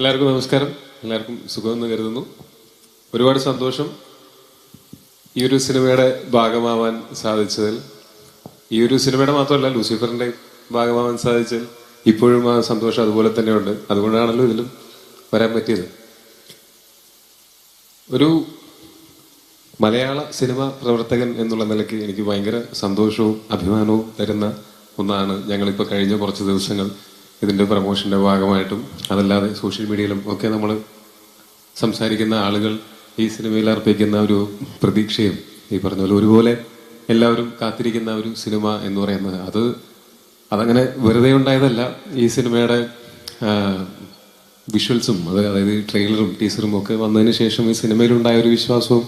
എല്ലാവർക്കും നമസ്കാരം. എല്ലാവർക്കും സുഖമെന്ന് കരുതുന്നു. ഒരുപാട് സന്തോഷം ഈ ഒരു സിനിമയുടെ ഭാഗമാവാൻ സാധിച്ചതിൽ. ഈ ഒരു സിനിമയുടെ മാത്രമല്ല ലൂസിഫറിന്റെ ഭാഗമാവാൻ സാധിച്ചതിൽ ഇപ്പോഴും ആ സന്തോഷം അതുപോലെ തന്നെയുണ്ട്. അതുകൊണ്ടാണല്ലോ ഇതിലും വരാൻ പറ്റിയത്. ഒരു മലയാള സിനിമ പ്രവർത്തകൻ എന്നുള്ള നിലയ്ക്ക് എനിക്ക് ഭയങ്കര സന്തോഷവും അഭിമാനവും തരുന്ന ഒന്നാണ് ഞങ്ങളിപ്പോൾ കഴിഞ്ഞ കുറച്ച് ദിവസങ്ങൾ ഇതിന്റെ പ്രമോഷന്റെ ഭാഗമായിട്ടും അതല്ലാതെ സോഷ്യൽ മീഡിയയിലും ഒക്കെ നമ്മൾ സംസാരിക്കുന്ന ആളുകൾ ഈ സിനിമയിൽ അർപ്പിക്കുന്ന ഒരു പ്രതീക്ഷയും ഈ പറഞ്ഞ പോലെ ഒരുപോലെ എല്ലാവരും കാത്തിരിക്കുന്ന ഒരു സിനിമ എന്ന് പറയുന്നത് അത് അതങ്ങനെ വെറുതെ ഉണ്ടായതല്ല. ഈ സിനിമയുടെ വിഷ്വൽസും അത് അതായത് ട്രെയിലറും ടീസറും ഒക്കെ വന്നതിന് ശേഷം ഈ സിനിമയിലുണ്ടായ ഒരു വിശ്വാസവും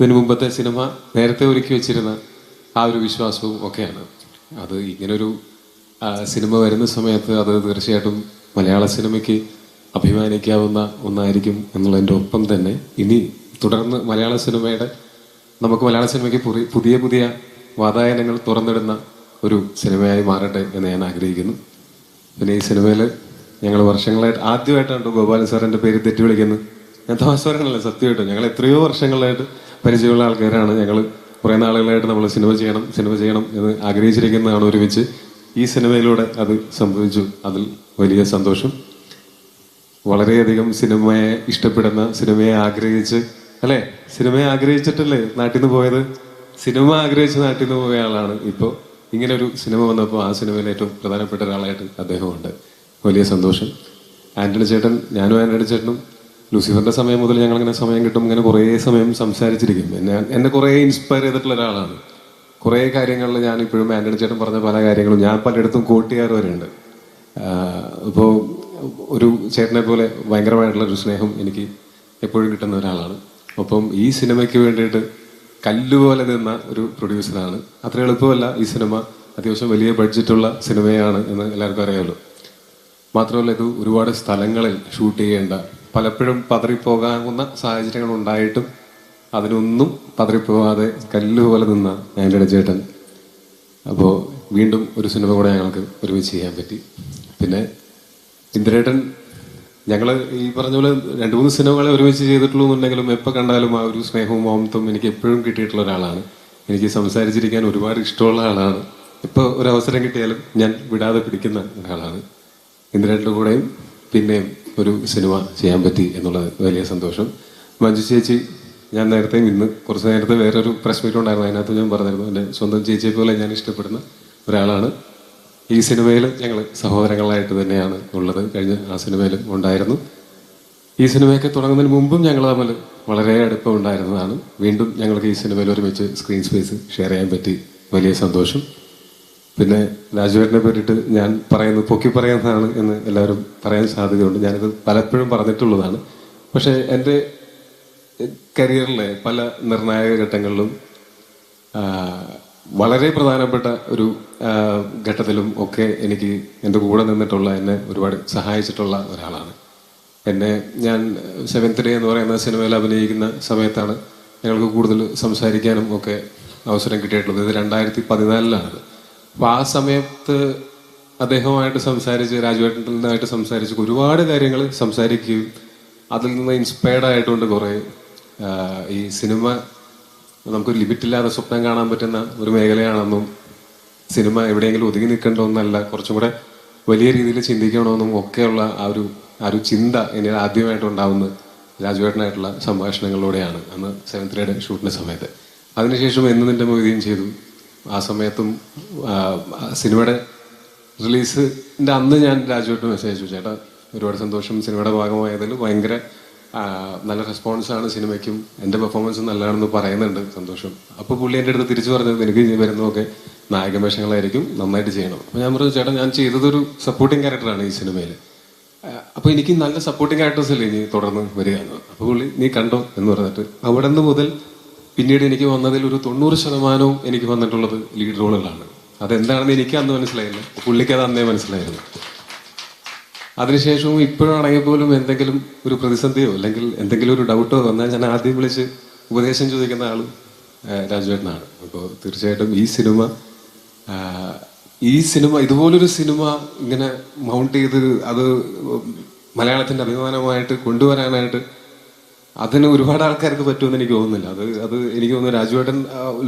ഇതിനു മുമ്പത്തെ സിനിമ നേരത്തെ ഒരുക്കി വെച്ചിരുന്ന ആ ഒരു വിശ്വാസവും ഒക്കെയാണ്. അത് ഇങ്ങനൊരു സിനിമ വരുന്ന സമയത്ത് അത് തീർച്ചയായിട്ടും മലയാള സിനിമയ്ക്ക് അഭിമാനിക്കാവുന്ന ഒന്നായിരിക്കും എന്നുള്ളതിന്റെ ഒപ്പം തന്നെ ഇനി തുടർന്ന് മലയാള സിനിമയുടെ നമുക്ക് മലയാള സിനിമയ്ക്ക് പുതിയ പുതിയ വാതായനങ്ങൾ തുറന്നിടുന്ന ഒരു സിനിമയായി മാറട്ടെ എന്ന് ഞാൻ ആഗ്രഹിക്കുന്നു. പിന്നെ ഈ സിനിമയിൽ ഞങ്ങൾ വർഷങ്ങളായിട്ട് ആദ്യമായിട്ടാണ് ഗോപാലൻ സാറിന്റെ പേര് തെറ്റി വിളിക്കുന്നത് ഞാൻ തമാശ സത്യമായിട്ടും. ഞങ്ങൾ എത്രയോ വർഷങ്ങളായിട്ട് പരിചയമുള്ള ആൾക്കാരാണ്. ഞങ്ങൾ കുറേ നാളുകളായിട്ട് നമ്മൾ സിനിമ ചെയ്യണം സിനിമ ചെയ്യണം എന്ന് ആഗ്രഹിച്ചിരിക്കുന്നതാണ് ഒരുമിച്ച്. ഈ സിനിമയിലൂടെ അത് സംഭവിച്ചു. അതിൽ വലിയ സന്തോഷം. വളരെയധികം സിനിമയെ ഇഷ്ടപ്പെടുന്ന സിനിമയെ ആഗ്രഹിച്ച് അല്ലേ? സിനിമയെ ആഗ്രഹിച്ചിട്ടല്ലേ നാട്ടിൽ നിന്ന് പോയത്? സിനിമ ആഗ്രഹിച്ച് നാട്ടിൽ നിന്ന് പോയ ആളാണ് ഇപ്പോൾ ഇങ്ങനെ ഒരു സിനിമ വന്നപ്പോൾ ആ സിനിമയിൽ ഏറ്റവും പ്രധാനപ്പെട്ട ഒരാളായിട്ട് അദ്ദേഹമുണ്ട് വലിയ സന്തോഷം. ആന്റണി ചേട്ടൻ ഞാനും ആന്റണി ചേട്ടനും ലൂസിഫറിന്റെ സമയം മുതൽ ഞങ്ങളിങ്ങനെ സമയം കിട്ടും ഇങ്ങനെ കുറേ സമയം സംസാരിച്ചിരിക്കും. എന്നെ എന്നെ കുറേ ഇൻസ്പയർ ചെയ്തിട്ടുള്ള ഒരാളാണ്. കുറേ കാര്യങ്ങളിൽ ഞാൻ ഇപ്പോഴും ആന്റണി ചേട്ടൻ പറഞ്ഞ പല കാര്യങ്ങളും ഞാൻ പലയിടത്തും കോട്ട് ചെയ്യാറ് വരെയുണ്ട് ഇപ്പോൾ ഒരു ചേട്ടനെ പോലെ ഭയങ്കരമായിട്ടുള്ള ഒരു സ്നേഹം എനിക്ക് എപ്പോഴും കിട്ടുന്ന ഒരാളാണ്. ഒപ്പം ഈ സിനിമയ്ക്ക് വേണ്ടിയിട്ട് കല്ലുപോലെ നിന്ന ഒരു പ്രൊഡ്യൂസറാണ് അത്ര എളുപ്പമല്ല ഈ സിനിമ അത്യാവശ്യം വലിയ ബഡ്ജറ്റുള്ള സിനിമയാണ് എന്ന് എല്ലാവർക്കും അറിയാമല്ലോ. മാത്രമല്ല ഇത് ഒരുപാട് സ്ഥലങ്ങളിൽ ഷൂട്ട് ചെയ്യേണ്ട പലപ്പോഴും പതറിപ്പോകാവുന്ന സാഹചര്യങ്ങൾ ഉണ്ടായിട്ടും അതിനൊന്നും പതറിപ്പോവാതെ കല്ലുപോലെ നിന്ന എന്റെ ചേട്ടൻ. അപ്പോൾ വീണ്ടും ഒരു സിനിമ കൂടെ ഞങ്ങൾക്ക് ഒരുമിച്ച് ചെയ്യാൻ പറ്റി. പിന്നെ ഇന്ദ്രേട്ടൻ ഞങ്ങൾ ഈ പറഞ്ഞ പോലെ രണ്ട് മൂന്ന് സിനിമകളെ ഒരുമിച്ച് ചെയ്തിട്ടുള്ളൂ എന്നുണ്ടെങ്കിലും എപ്പോൾ കണ്ടാലും ആ ഒരു സ്നേഹവും ഓമത്വം എനിക്ക് എപ്പോഴും കിട്ടിയിട്ടുള്ള ഒരാളാണ്. എനിക്ക് സംസാരിച്ചിരിക്കാൻ ഒരുപാട് ഇഷ്ടമുള്ള ആളാണ്. ഇപ്പോൾ ഒരു അവസരം കിട്ടിയാലും ഞാൻ വിടാതെ പിടിക്കുന്ന ഒരാളാണ്. ഇന്ദ്രേട്ടന്റെ കൂടെയും പിന്നെയും ഒരു സിനിമ ചെയ്യാൻ പറ്റി എന്നുള്ളത് വലിയ സന്തോഷം. മഞ്ജു ചേച്ചി ഞാൻ നേരത്തെ ഇന്ന് കുറച്ച് നേരത്തെ വേറൊരു പ്രസ് മീറ്റ് ഉണ്ടായിരുന്നു. അതിനകത്ത് ഞാൻ പറഞ്ഞിരുന്നു എന്റെ സ്വന്തം ചേച്ചിയെ പോലെ ഞാൻ ഇഷ്ടപ്പെടുന്ന ഒരാളാണ്. ഈ സിനിമയിൽ ഞങ്ങൾ സഹോദരങ്ങളായിട്ട് തന്നെയാണ് ഉള്ളത്. കഴിഞ്ഞ ആ സിനിമയിലും ഉണ്ടായിരുന്നു. ഈ സിനിമയൊക്കെ തുടങ്ങുന്നതിന് മുമ്പും ഞങ്ങൾ തമ്മിൽ വളരെ അടുപ്പം ഉണ്ടായിരുന്നതാണ്. വീണ്ടും ഞങ്ങൾക്ക് ഈ സിനിമയിൽ ഒരുമിച്ച് സ്ക്രീൻ സ്പേസ് ഷെയർ ചെയ്യാൻ പറ്റി. വലിയ സന്തോഷം. പിന്നെ രാജുവേട്ടനെ പറ്റിയിട്ട് ഞാൻ പറയുന്നത് പൊക്കി പറയുന്നതാണ് എന്ന് എല്ലാവരും പറയാൻ സാധ്യതയുണ്ട്. ഞാനിത് പലപ്പോഴും പറഞ്ഞിട്ടുള്ളതാണ്. പക്ഷേ എന്റെ കരിയറിലെ പല നിർണായക ഘട്ടങ്ങളിലും വളരെ പ്രധാനപ്പെട്ട ഒരു ഘട്ടത്തിലും ഒക്കെ എനിക്ക് എന്റെ കൂടെ നിന്നിട്ടുള്ള എന്നെ ഒരുപാട് സഹായിച്ചിട്ടുള്ള ഒരാളാണ്. എന്നെ ഞാൻ സെവൻത് ഡേ എന്ന് പറയുന്ന സിനിമയിൽ അഭിനയിക്കുന്ന സമയത്താണ് ഞങ്ങൾക്ക് കൂടുതൽ സംസാരിക്കാനും ഒക്കെ അവസരം കിട്ടിയിട്ടുള്ളത്. ഇത് രണ്ടായിരത്തി പതിനാലിലാണ് അപ്പോൾ ആ സമയത്ത് അദ്ദേഹവുമായിട്ട് സംസാരിച്ച് രാജുവേട്ടനായിട്ട് സംസാരിച്ച് ഒരുപാട് കാര്യങ്ങൾ സംസാരിക്കുകയും അതിൽ നിന്ന് ഇൻസ്പയർഡ് ആയിട്ടുകൊണ്ട് കുറേ. ഈ സിനിമ നമുക്കൊരു ലിമിറ്റില്ലാതെ സ്വപ്നം കാണാൻ പറ്റുന്ന ഒരു മേഖലയാണെന്നും സിനിമ എവിടെയെങ്കിലും ഒതുങ്ങി നിൽക്കേണ്ട ഒന്നല്ല കുറച്ചും കൂടെ വലിയ രീതിയിൽ ചിന്തിക്കണമെന്നും ഒക്കെയുള്ള ആ ഒരു ആ ഒരു ചിന്ത എനിക്ക് ആദ്യമായിട്ട് ഉണ്ടാവുന്നത് രാജുവേട്ടനായിട്ടുള്ള സംഭാഷണങ്ങളിലൂടെയാണ് അന്ന് സെവൻത് ഗ്രേഡ് ഷൂട്ടിന്റെ സമയത്ത്. അതിനുശേഷം എന്ന് നിന്റെ മൊയ്തീൻ ചെയ്തു? ആ സമയത്തും സിനിമയുടെ റിലീസിന്റെ അന്ന് ഞാൻ രാജുവേട്ടൻ മെസ്സേജ് അയച്ചു. ചേട്ടാ ഒരുപാട് സന്തോഷം സിനിമയുടെ ഭാഗമായതിൽ ഭയങ്കര നല്ല റെസ്പോൺസാണ് സിനിമയ്ക്കും. എന്റെ പെർഫോമൻസും നല്ലതാണെന്ന് പറയുന്നുണ്ട് സന്തോഷം. അപ്പോൾ പുള്ളി എന്റെ അടുത്ത് തിരിച്ചു പറഞ്ഞത് എനിക്ക് ഇനി വരുന്നതൊക്കെ നായക വേഷങ്ങളായിരിക്കും നന്നായിട്ട് ചെയ്യണം. അപ്പോൾ ഞാൻ പറഞ്ഞു ചേട്ടാ ഞാൻ ചെയ്തതൊരു സപ്പോർട്ടിങ് ക്യാരക്ടറാണ് ഈ സിനിമയിൽ. അപ്പോൾ എനിക്ക് നല്ല സപ്പോർട്ടിങ് ക്യാരക്ടേഴ്സ് അല്ലേ ഇനി തുടർന്ന് വരിക അപ്പോൾ പുള്ളി നീ കണ്ടോ? എന്ന് പറഞ്ഞിട്ട് അവിടെ നിന്ന് മുതൽ പിന്നീട് എനിക്ക് വന്നതിൽ ഒരു തൊണ്ണൂറ് ശതമാനവും എനിക്ക് വന്നിട്ടുള്ളത് ലീഡ് റോളുകളാണ് അതെന്താണെന്ന് എനിക്ക് അന്ന് മനസ്സിലായില്ല. പുള്ളിക്ക് അത് അന്നേ മനസ്സിലായിരുന്നു. അതിനുശേഷവും ഇപ്പോഴാണെങ്കിൽ പോലും എന്തെങ്കിലും ഒരു പ്രതിസന്ധിയോ അല്ലെങ്കിൽ എന്തെങ്കിലും ഒരു ഡൗട്ടോ വന്നാൽ ഞാൻ ആദ്യം വിളിച്ച് ഉപദേശം ചോദിക്കുന്ന ആളും രാജുവേട്ടനാണ്. അപ്പോൾ തീർച്ചയായിട്ടും ഈ സിനിമ ഈ സിനിമ ഇതുപോലൊരു സിനിമ ഇങ്ങനെ മൗണ്ട് ചെയ്ത് അത് മലയാളത്തിന്റെ അഭിമാനമായിട്ട് കൊണ്ടുവരാനായിട്ട് അതിന് ഒരുപാട് ആൾക്കാർക്ക് പറ്റുമെന്ന് എനിക്ക് തോന്നുന്നില്ല. അത് അത് എനിക്ക് തോന്നുന്നു രാജുവേട്ടൻ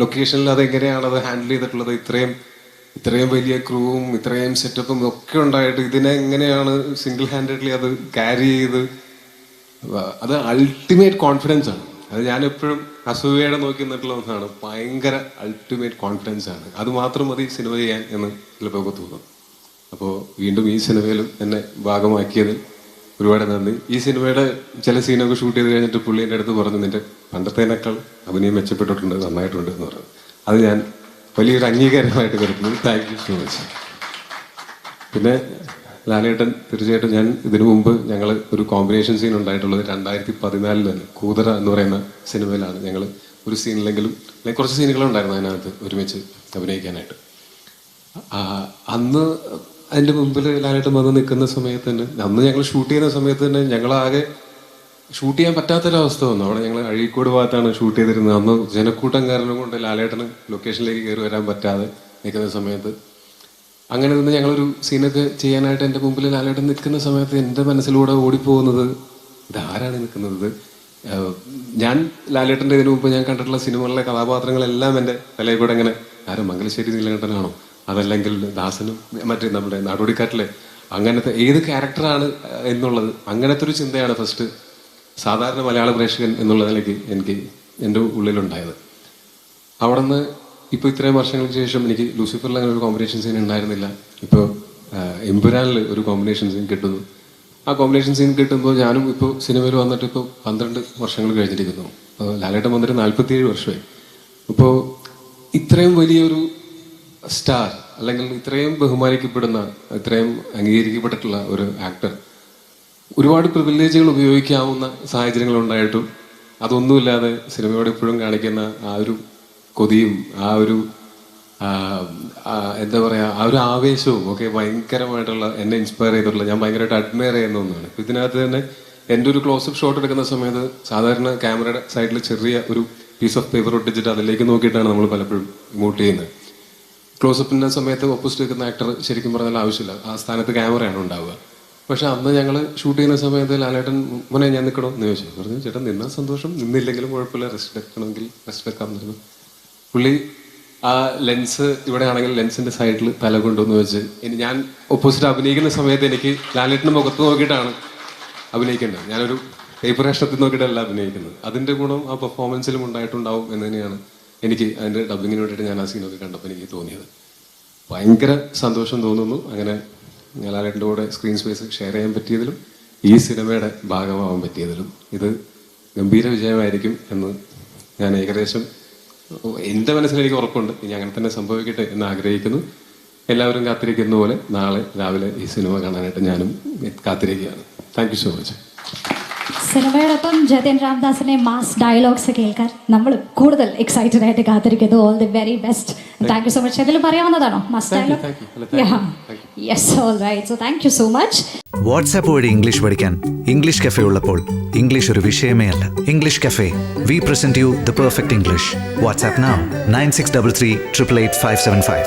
ലൊക്കേഷനിൽ അത് എങ്ങനെയാണ് അത് ഹാൻഡിൽ ചെയ്തിട്ടുള്ളത് ഇത്രയും ഇത്രയും വലിയ ക്രൂവും ഇത്രയും സെറ്റപ്പും ഒക്കെ ഉണ്ടായിട്ട് ഇതിനെ എങ്ങനെയാണ് സിംഗിൾ ഹാൻഡഡ്ലി അത് ക്യാരി ചെയ്ത്? അത് അൾട്ടിമേറ്റ് കോൺഫിഡൻസ് ആണ്. അത് ഞാൻ എപ്പോഴും അസൂയയുടെ നോക്കി നിന്നിട്ടുള്ള ഒന്നാണ്. ഭയങ്കര അൾട്ടിമേറ്റ് കോൺഫിഡൻസ് ആണ്. അത് മാത്രം മതി സിനിമ ചെയ്യാൻ എന്ന് ചിലപ്പോൾ തോന്നും. അപ്പോൾ വീണ്ടും ഈ സിനിമയിലും എന്നെ ഭാഗമാക്കിയതിൽ ഒരുപാട് നന്ദി. ഈ സിനിമയുടെ ചില സീനൊക്കെ ഷൂട്ട് ചെയ്ത് കഴിഞ്ഞിട്ട് പുള്ളി എന്റെ അടുത്ത് പറഞ്ഞു നിന്റെ പണ്ടത്തേനേക്കാൾ അഭിനയം മെച്ചപ്പെട്ടിട്ടുണ്ട് നന്നായിട്ടുണ്ട് എന്ന് പറഞ്ഞു. അത് ഞാൻ വലിയൊരു അംഗീകാരമായിട്ട് കരുതുന്നു താങ്ക് യു സോ മച്ച് പിന്നെ ലാലേട്ടൻ തീർച്ചയായിട്ടും ഞാൻ ഇതിനു മുമ്പ് ഞങ്ങൾ ഒരു കോമ്പിനേഷൻ സീൻ ഉണ്ടായിട്ടുള്ളത് രണ്ടായിരത്തി പതിനാലിൽ തന്നെ. കൂതറ എന്ന് പറയുന്ന സിനിമയിലാണ് ഞങ്ങൾ ഒരു സീനിലെങ്കിലും അല്ലെങ്കിൽ കുറച്ച് സീനുകളുണ്ടായിരുന്നു അതിനകത്ത് ഒരുമിച്ച് അഭിനയിക്കാനായിട്ട്. അന്ന് അതിന്റെ മുമ്പിൽ ലാലേട്ടൻ വന്ന് നിൽക്കുന്ന സമയത്ത് തന്നെ അന്ന് ഞങ്ങൾ ഷൂട്ട് ചെയ്യുന്ന സമയത്ത് തന്നെ ഞങ്ങളാകെ ഷൂട്ട് ചെയ്യാൻ പറ്റാത്തൊരവസ്ഥ വന്നു. അവിടെ ഞങ്ങൾ അഴീക്കോട് ഭാഗത്താണ് ഷൂട്ട് ചെയ്തിരുന്നത്. അന്ന് ജനക്കൂട്ടം കാരണം കൊണ്ട് ലാലേട്ടന് ലൊക്കേഷനിലേക്ക് കയറി വരാൻ പറ്റാതെ നിൽക്കുന്ന സമയത്ത്. അങ്ങനെ നിന്ന് ഞങ്ങളൊരു സീനൊക്കെ ചെയ്യാനായിട്ട് എന്റെ മുമ്പിൽ ലാലേട്ടൻ നിൽക്കുന്ന സമയത്ത് എന്റെ മനസ്സിലൂടെ ഓടിപ്പോകുന്നത് ഇതാരാണ് നിൽക്കുന്നത്? ഞാൻ ലാലേട്ടന്റെ ഇതിനു മുമ്പ് ഞാൻ കണ്ടിട്ടുള്ള സിനിമകളിലെ കഥാപാത്രങ്ങളെല്ലാം എന്റെ തലയിൽ കൂടെ ഇങ്ങനെ ആരും മംഗലശ്ശേരി നീലകണ്ഠനാണോ? അതല്ലെങ്കിൽ ദാസനും മറ്റേ നമ്മുടെ നാടോടിക്കാറ്റിലെ അങ്ങനത്തെ ഏത് ക്യാരക്ടറാണ് എന്നുള്ളത് അങ്ങനത്തെ ഒരു ചിന്തയാണ് ഫസ്റ്റ് സാധാരണ മലയാള പ്രേക്ഷകൻ എന്നുള്ള നിലയ്ക്ക് എനിക്ക് എന്റെ ഉള്ളിലുണ്ടായത്. അവിടെ നിന്ന് ഇപ്പോൾ ഇത്രയും വർഷങ്ങൾക്ക് ശേഷം എനിക്ക് ലൂസിഫറിൽ അങ്ങനെ ഒരു കോമ്പിനേഷൻ സീൻ ഉണ്ടായിരുന്നില്ല. ഇപ്പോൾ എമ്പുരാനിൽ ഒരു കോമ്പിനേഷൻ സീൻ കിട്ടുന്നു. ആ കോമ്പിനേഷൻ സീൻ കിട്ടുമ്പോൾ ഞാനും ഇപ്പോൾ സിനിമയിൽ വന്നിട്ട് ഇപ്പോൾ പന്ത്രണ്ട് വർഷങ്ങൾ കഴിഞ്ഞിരിക്കുന്നു. ലാലേട്ടൻ വന്നിട്ട് നാൽപ്പത്തിയേഴ് വർഷമായി. ഇപ്പോൾ ഇത്രയും വലിയൊരു സ്റ്റാർ അല്ലെങ്കിൽ ഇത്രയും ബഹുമാനിക്കപ്പെടുന്ന ഇത്രയും അംഗീകരിക്കപ്പെട്ടിട്ടുള്ള ഒരു ആക്ടർ ഒരുപാട് പ്രിവിലേജുകൾ ഉപയോഗിക്കാവുന്ന സാഹചര്യങ്ങൾ ഉണ്ടായിട്ടും അതൊന്നുമില്ലാതെ സിനിമയോട് എപ്പോഴും കാണിക്കുന്ന ആ ഒരു കൊതിയും ആ ഒരു എന്താ പറയുക ആ ഒരു ആവേശവും ഒക്കെ ഭയങ്കരമായിട്ടുള്ള എന്നെ ഇൻസ്പയർ ചെയ്തിട്ടുള്ള ഞാൻ ഭയങ്കരമായിട്ട് അഡ്മയർ ചെയ്യുന്ന ഒന്നാണ്. ഇപ്പം ഇതിനകത്ത് തന്നെ എന്റെ ഒരു ക്ലോസപ്പ് ഷോട്ട് എടുക്കുന്ന സമയത്ത് സാധാരണ ക്യാമറയുടെ സൈഡിൽ ചെറിയ ഒരു പീസ് ഓഫ് പേപ്പർ ഒട്ടിച്ചിട്ട് അതിലേക്ക് നോക്കിയിട്ടാണ് നമ്മൾ പലപ്പോഴും ഇങ്ങോട്ട് ചെയ്യുന്നത്. ക്ലോസപ്പിന്റെ സമയത്ത് ഓപ്പോസിറ്റ് നിൽക്കുന്ന ആക്ടർ ശരിക്കും പറഞ്ഞാൽ ആവശ്യമില്ല. ആ സ്ഥാനത്ത് ക്യാമറയാണ് ഉണ്ടാവുക. പക്ഷെ അന്ന് ഞങ്ങൾ ഷൂട്ട് ചെയ്യുന്ന സമയത്ത് ലാലേട്ടൻ മോനെ ഞാൻ നിൽക്കണോ എന്ന് ചോദിച്ചു. പറഞ്ഞു ചേട്ടൻ നിന്നാൽ സന്തോഷം. നിന്നില്ലെങ്കിലും കുഴപ്പമില്ല. റെസ്റ്റ് എടുക്കണമെങ്കിൽ റെസ്റ്റ് എടുക്കാൻ പറഞ്ഞു പുള്ളി ആ ലെൻസ് ഇവിടെ ആണെങ്കിൽ ലെൻസിന്റെ സൈഡിൽ തല കൊണ്ടുവന്ന് വെച്ച് ഇനി ഞാൻ ഓപ്പോസിറ്റ് അഭിനയിക്കുന്ന സമയത്ത് എനിക്ക് ലാലേട്ടൻ മുഖത്ത് നോക്കിയിട്ടാണ് അഭിനയിക്കേണ്ടത്. ഞാനൊരു പേപ്പർ കഷ്ണത്തിൽ നോക്കിയിട്ടല്ല അഭിനയിക്കുന്നത്. അതിന്റെ ഗുണം ആ പെർഫോമൻസിലും ഉണ്ടായിട്ടുണ്ടാവും എന്ന് തന്നെയാണ് എനിക്ക് അതിന്റെ ഡബിങ്ങിന് വേണ്ടിയിട്ട് ഞാൻ ആ സീനൊക്കെ കണ്ടപ്പോൾ എനിക്ക് തോന്നിയത്. ഭയങ്കര സന്തോഷം തോന്നുന്നു. അങ്ങനെ ലാലേട്ടന്റെ കൂടെ സ്ക്രീൻ സ്പേസ് ഷെയർ ചെയ്യാൻ പറ്റിയതിലും ഈ സിനിമയുടെ ഭാഗമാവാൻ പറ്റിയതിലും ഇത് ഗംഭീര വിജയമായിരിക്കും എന്ന് ഞാൻ ഏകദേശം എന്റെ മനസ്സിൽ എനിക്ക് ഉറപ്പുണ്ട്. ഇനി അങ്ങനെ തന്നെ സംഭവിക്കട്ടെ എന്ന് ആഗ്രഹിക്കുന്നു. എല്ലാവരും കാത്തിരിക്കുന്ന പോലെ നാളെ രാവിലെ ഈ സിനിമ കാണാനായിട്ട് ഞാനും കാത്തിരിക്കുകയാണ്. താങ്ക് സോ മച്ച് സിനിമയോടൊപ്പം ജതിൻ രാംദാസിന്റെ മാസ് ഡയലോഗ്സ് കേൾക്കാൻ നമ്മൾ കൂടുതൽ എക്സൈറ്റഡ് ആയിട്ട് കാത്തിരിക്കുന്നു. All the very best thank you so much എന്തെങ്കിലും പറയാവുന്നതാണോ mass Thank you, dialogue yes all right so thank you so much WhatsApp വഴി ഇംഗ്ലീഷ് പഠിക്കാൻ. ഇംഗ്ലീഷ് കഫേ ഉള്ളപ്പോൾ ഇംഗ്ലീഷ് ഒരു വിഷയമേ അല്ല. English cafe we present you the perfect English WhatsApp now nine six double three triple eight five seven five